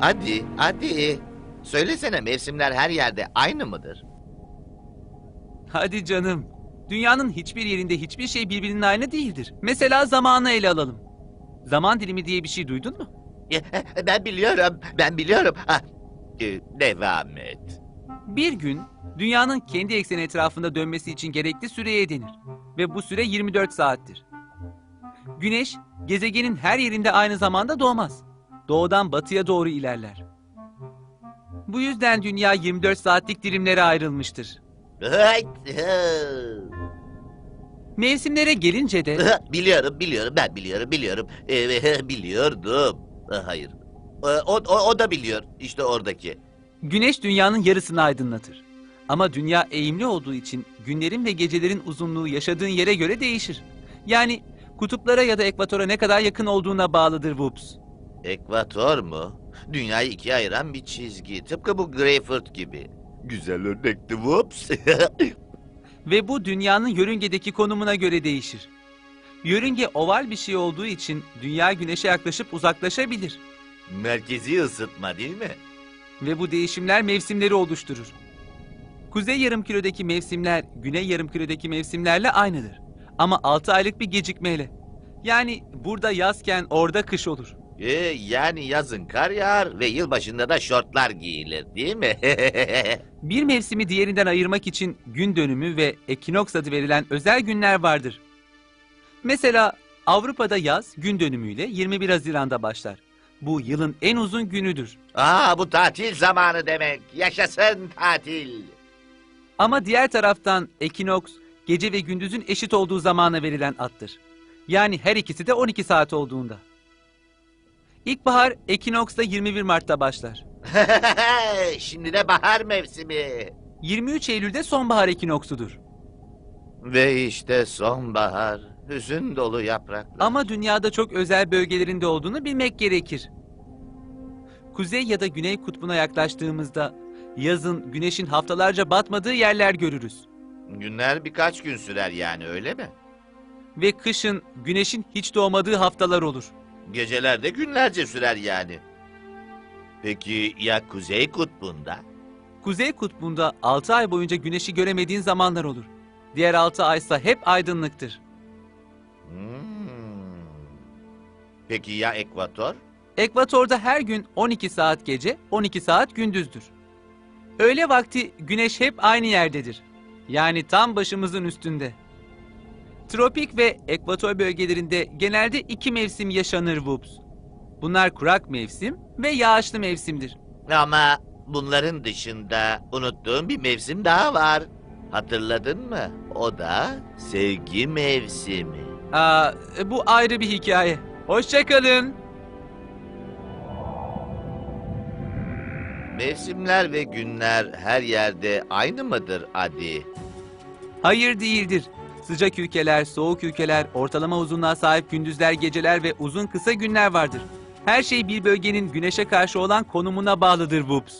Hadi, hadi. Söylesene mevsimler her yerde aynı mıdır? Hadi canım. Dünyanın hiçbir yerinde hiçbir şey birbirinin aynı değildir. Mesela zamanı ele alalım. Zaman dilimi diye bir şey duydun mu? Ben biliyorum, ben biliyorum. Ah, e, devam et. Bir gün dünyanın kendi ekseni etrafında dönmesi için gerekli süreye denir. Ve bu süre 24 saattir. Güneş, gezegenin her yerinde aynı zamanda doğmaz. Doğudan batıya doğru ilerler. Bu yüzden dünya 24 saatlik dilimlere ayrılmıştır. Mevsimlere gelince de biliyorum, biliyorum, ben biliyorum, biliyorum. Ee, biliyordum. Hayır. Ee, O, o, o da biliyor. İşte oradaki. güneş dünyanın yarısını aydınlatır. Ama dünya eğimli olduğu için günlerin ve gecelerin uzunluğu yaşadığın yere göre değişir. Yani kutuplara ya da ekvatora ne kadar yakın olduğuna bağlıdır Whoops. Ekvator mu? Dünyayı ikiye ayıran bir çizgi. Tıpkı bu Greyfurt gibi. Güzel örnekti. Whoops. Ve bu dünyanın yörüngedeki konumuna göre değişir. Yörünge oval bir şey olduğu için dünya güneşe yaklaşıp uzaklaşabilir. Merkezi ısıtma değil mi? Ve bu değişimler mevsimleri oluşturur. Kuzey yarımküredeki mevsimler güney yarımküredeki mevsimlerle aynıdır. Ama 6 aylık bir gecikmeyle. Yani burada yazken orada kış olur. Ee, yani yazın kar yağar ve yılbaşında da şortlar giyilir değil mi? Bir mevsimi diğerinden ayırmak için gün dönümü ve ekinoks adı verilen özel günler vardır. Mesela Avrupa'da yaz gün dönümüyle 21 Haziran'da başlar. Bu yılın en uzun günüdür. Aa bu tatil zamanı demek. Yaşasın tatil. Ama diğer taraftan ekinoks gece ve gündüzün eşit olduğu zamana verilen addır. Yani her ikisi de 12 saat olduğunda. İlkbahar ekinoksla 21 Mart'ta başlar. Şimdi de bahar mevsimi. 23 Eylül'de sonbahar ekinoksudur. Ve işte sonbahar. Hüzün dolu yapraklar. Ama dünyada çok özel bölgelerinde olduğunu bilmek gerekir. Kuzey ya da güney kutbuna yaklaştığımızda yazın güneşin haftalarca batmadığı yerler görürüz. Günler birkaç gün sürer yani öyle mi? Ve kışın güneşin hiç doğmadığı haftalar olur. Geceler de günlerce sürer yani. Peki ya Kuzey Kutbu'nda? Kuzey kutbunda 6 ay boyunca güneşi göremediğin zamanlar olur. Diğer 6 aysa hep aydınlıktır. Hmm. Peki ya Ekvator? Ekvatorda her gün 12 saat gece, 12 saat gündüzdür. Öğle vakti güneş hep aynı yerdedir. Yani tam başımızın üstünde. Tropik ve ekvator bölgelerinde genelde iki mevsim yaşanır Whoops. Bunlar kurak mevsim ve yağışlı mevsimdir. Ama bunların dışında unuttuğum bir mevsim daha var. Hatırladın mı? O da sevgi mevsimi. Aa, bu ayrı bir hikaye. Hoşçakalın. Mevsimler ve günler her yerde aynı mıdır Adi? Hayır değildir. Sıcak ülkeler, soğuk ülkeler, ortalama uzunluğa sahip gündüzler, geceler ve uzun kısa günler vardır. Her şey bir bölgenin güneşe karşı olan konumuna bağlıdır Whoops.